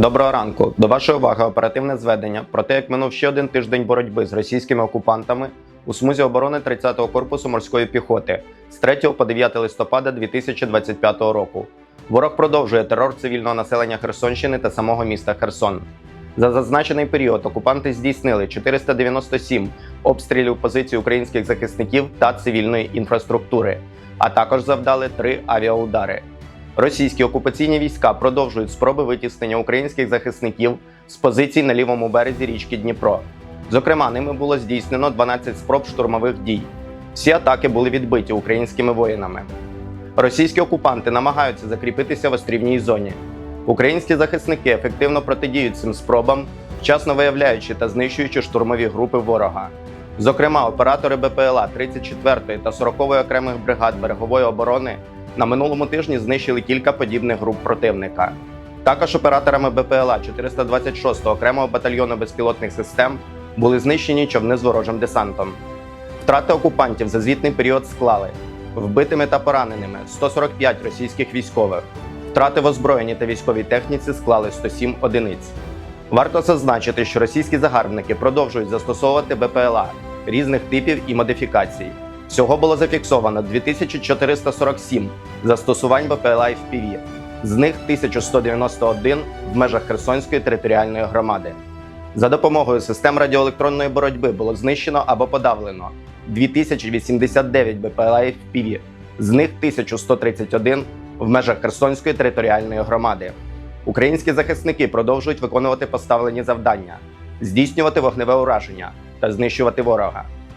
Доброго ранку. До вашої уваги оперативне зведення про те, як минув ще один тиждень боротьби з російськими окупантами у смузі оборони 30-го корпусу морської піхоти з 3 по 9 листопада 2025 року. Ворог продовжує терор цивільного населення Херсонщини та самого міста Херсон. За зазначений період окупанти здійснили 497 обстрілів позицій українських захисників та цивільної інфраструктури, а також завдали три авіаудари. Російські окупаційні війська продовжують спроби витіснення українських захисників з позицій на лівому березі річки Дніпро. Зокрема, ними було здійснено 12 спроб штурмових дій. Всі атаки були відбиті українськими воїнами. Російські окупанти намагаються закріпитися в острівній зоні. Українські захисники ефективно протидіють цим спробам, вчасно виявляючи та знищуючи штурмові групи ворога. Зокрема, оператори БПЛА 34-ї та 40-ї окремих бригад берегової оборони на минулому тижні знищили кілька подібних груп противника. Також операторами БПЛА 426-го окремого батальйону безпілотних систем були знищені човни з ворожим десантом. Втрати окупантів за звітний період склали вбитими та пораненими 145 російських військових. Втрати в озброєнні та військовій техніці склали 107 одиниць. Варто зазначити, що російські загарбники продовжують застосовувати БПЛА різних типів і модифікацій. Всього було зафіксовано 2447 застосувань БПЛА FPV, з них 1191 в межах Херсонської територіальної громади. За допомогою систем радіоелектронної боротьби було знищено або подавлено 2089 БПЛА FPV, з них 1131 в межах Херсонської територіальної громади. Українські захисники продовжують виконувати поставлені завдання, здійснювати вогневе ураження та знищувати ворога.